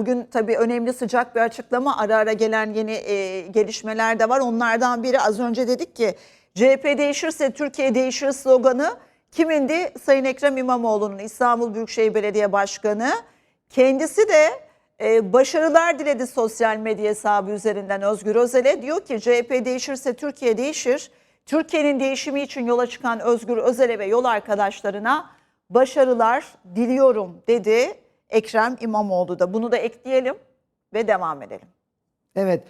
Bugün tabii önemli sıcak bir açıklama ara ara gelen yeni e, gelişmeler de var. Onlardan biri az önce dedik ki CHP değişirse Türkiye değişir sloganı kimindi? Sayın Ekrem İmamoğlu'nun İstanbul Büyükşehir Belediye Başkanı. Kendisi de e, başarılar diledi sosyal medya hesabı üzerinden Özgür Özel'e. Diyor ki CHP değişirse Türkiye değişir. Türkiye'nin değişimi için yola çıkan Özgür Özel'e ve yol arkadaşlarına başarılar diliyorum dedi Ekrem İmamoğlu da. Bunu da ekleyelim ve devam edelim. Evet.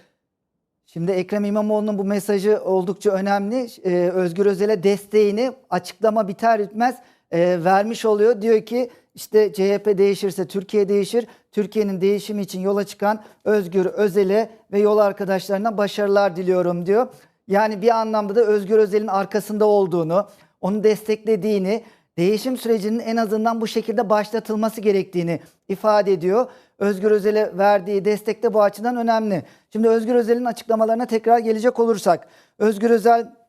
Şimdi Ekrem İmamoğlu'nun bu mesajı oldukça önemli. Ee, Özgür Özel'e desteğini açıklama biter bitmez e, vermiş oluyor. Diyor ki işte CHP değişirse Türkiye değişir. Türkiye'nin değişimi için yola çıkan Özgür Özel'e ve yol arkadaşlarına başarılar diliyorum diyor. Yani bir anlamda da Özgür Özel'in arkasında olduğunu, onu desteklediğini, değişim sürecinin en azından bu şekilde başlatılması gerektiğini ifade ediyor. Özgür Özel'e verdiği destek de bu açıdan önemli. Şimdi Özgür Özel'in açıklamalarına tekrar gelecek olursak. Özgür Özel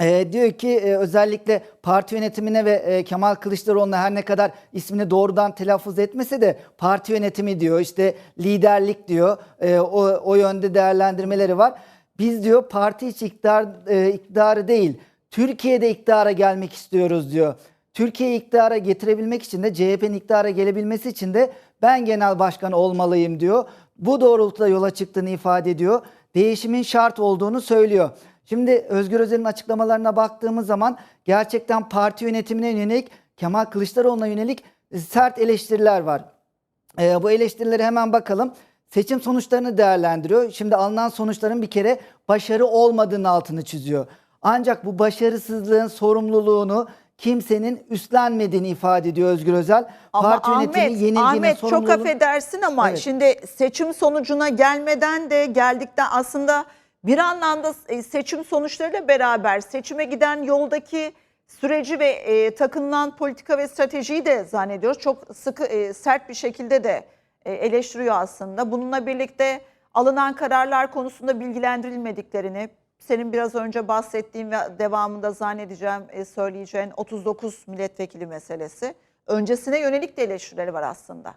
e, diyor ki e, özellikle parti yönetimine ve e, Kemal Kılıçdaroğlu'na her ne kadar ismini doğrudan telaffuz etmese de parti yönetimi diyor işte liderlik diyor e, o, o yönde değerlendirmeleri var. Biz diyor parti içi iktidar, e, iktidarı değil Türkiye'de iktidara gelmek istiyoruz diyor. Türkiye'yi iktidara getirebilmek için de CHP'nin iktidara gelebilmesi için de ben genel başkan olmalıyım diyor. Bu doğrultuda yola çıktığını ifade ediyor. Değişimin şart olduğunu söylüyor. Şimdi Özgür Özel'in açıklamalarına baktığımız zaman gerçekten parti yönetimine yönelik Kemal Kılıçdaroğlu'na yönelik sert eleştiriler var. Ee, bu eleştirilere hemen bakalım. Seçim sonuçlarını değerlendiriyor. Şimdi alınan sonuçların bir kere başarı olmadığını altını çiziyor. Ancak bu başarısızlığın sorumluluğunu kimsenin üstlenmediğini ifade ediyor Özgür Özel. Ama Parti Ahmet, yönetimi yenilginin Ahmet çok affedersin ama Evet. şimdi seçim sonucuna gelmeden de geldikten aslında bir anlamda e, seçim sonuçlarıyla beraber seçime giden yoldaki süreci ve e, takınılan politika ve stratejiyi de zannediyoruz. Çok sıkı e, sert bir şekilde de e, eleştiriyor aslında. Bununla birlikte alınan kararlar konusunda bilgilendirilmediklerini, senin biraz önce bahsettiğin ve devamında zannedeceğim e, söyleyeceğin 39 milletvekili meselesi. Öncesine yönelik de eleştirileri var aslında.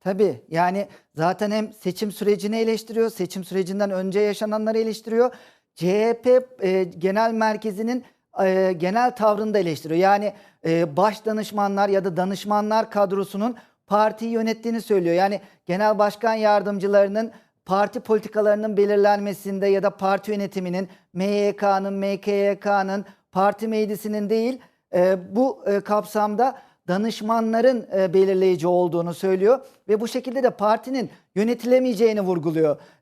Tabii yani zaten hem seçim sürecini eleştiriyor, seçim sürecinden önce yaşananları eleştiriyor. CHP e, genel merkezinin e, genel tavrını da eleştiriyor. Yani e, baş danışmanlar ya da danışmanlar kadrosunun partiyi yönettiğini söylüyor. Yani genel başkan yardımcılarının parti politikalarının belirlenmesinde ya da parti yönetiminin, MYK'nın, MKYK'nın, parti meclisinin değil e, bu e, kapsamda danışmanların e, belirleyici olduğunu söylüyor ve bu şekilde de partinin yönetilemeyeceğini vurguluyor.